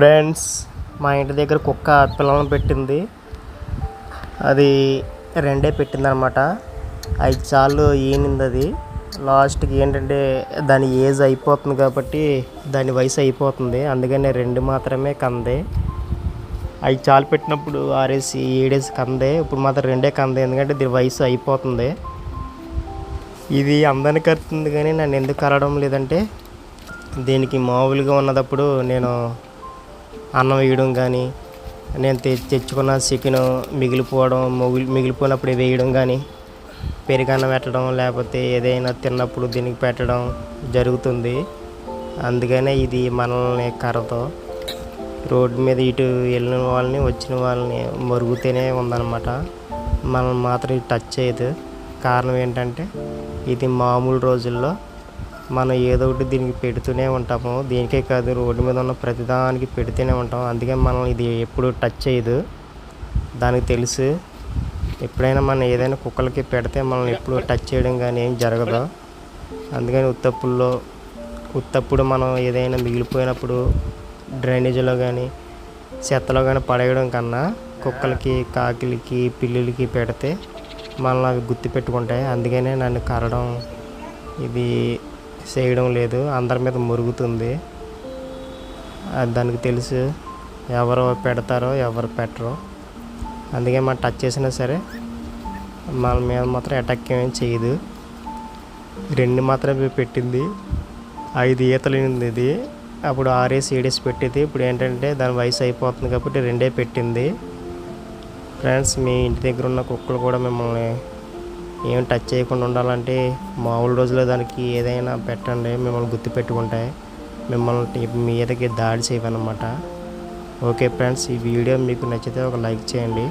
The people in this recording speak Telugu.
ఫ్రెండ్స్ మా ఇంటి దగ్గర కుక్క పిల్లలను పెట్టింది. అది రెండే పెట్టింది అనమాట ఐదు సార్లు ఈనింది అది. లాస్ట్కి ఏంటంటే దాని ఏజ్ అయిపోతుంది కాబట్టి దాని వయసు అయిపోతుంది. అందుకని రెండు మాత్రమే కంది. ఐదు చాలు పెట్టినప్పుడు ఆరేసి ఏడేసి కందే. ఇప్పుడు మాత్రం రెండే కందే. ఎందుకంటే దీని వయసు అయిపోతుంది. ఇది అందరిని కడుతుంది కానీ నన్ను ఎందుకు కరవడం లేదంటే దీనికి మామూలుగా ఉన్నదప్పుడు నేను అన్నం వేయడం కానీ నేను తె తెచ్చుకున్న చికెన్ మిగిలిపోవడం మొగి మిగిలిపోయినప్పుడు వేయడం కానీ పెరుగన్నం పెట్టడం లేకపోతే ఏదైనా తిన్నప్పుడు దీనికి పెట్టడం జరుగుతుంది. అందుకనే ఇది మనల్ని కర్రతో రోడ్డు మీద ఇటు వెళ్ళిన వాళ్ళని వచ్చిన వాళ్ళని మరుగుతూనే ఉందన్నమాట. మనం మాత్రం టచ్ చేయదు. కారణం ఏంటంటే ఇది మామూలు రోజుల్లో మనం ఏదో ఒకటి దీనికి పెడుతూనే ఉంటాము. దీనికే కాదు రోడ్డు మీద ఉన్న ప్రతిదానికి పెడుతూనే ఉంటాం. అందుకే మనం ఇది ఎప్పుడు టచ్ చేయదు. దానికి తెలుసు. ఎప్పుడైనా మనం ఏదైనా కుక్కలకి పెడితే మనం ఎప్పుడు టచ్ చేయడం కానీ ఏం జరగదు. అందుకని ఉత్తప్పుల్లో ఉత్తప్పుడు మనం ఏదైనా మిగిలిపోయినప్పుడు డ్రైనేజీలో కానీ చెత్తలో కానీ పడేయడం కన్నా కుక్కలకి కాకిలకి పిల్లులకి పెడితే మనల్ని అవి గుర్తు పెట్టుకుంటాయి అందుకనే నన్ను కరడం ఇది చేయడం లేదు. అందరి మీద మురుగుతుంది. అది దానికి తెలుసు. ఎవరు పెడతారో ఎవరు పెట్టరు. అందుకే మనం టచ్ చేసినా సరే మన మీద మాత్రం అటాక్ ఏమేమి చేయదు. రెండు మాత్రమే పెట్టింది. ఐదు ఈతలు ఇది అప్పుడు ఆర్ఎస్ ఈడీఎస్ పెట్టింది. ఇప్పుడు ఏంటంటే దాని వయసు అయిపోతుంది కాబట్టి రెండే పెట్టింది. ఫ్రెండ్స్ మీ ఇంటి దగ్గర ఉన్న కుక్కలు కూడా మిమ్మల్ని ఏం టచ్ చేయకుండా ఉండాలంటే మామూలు రోజుల్లో దానికి ఏదైనా పెట్టండి. మిమ్మల్ని గుర్తుపెట్టుకుంటాయి మిమ్మల్ని మీదకి దాడి చేయవన్నమాట. ఓకే ఫ్రెండ్స్ ఈ వీడియో మీకు నచ్చితే ఒక లైక్ చేయండి.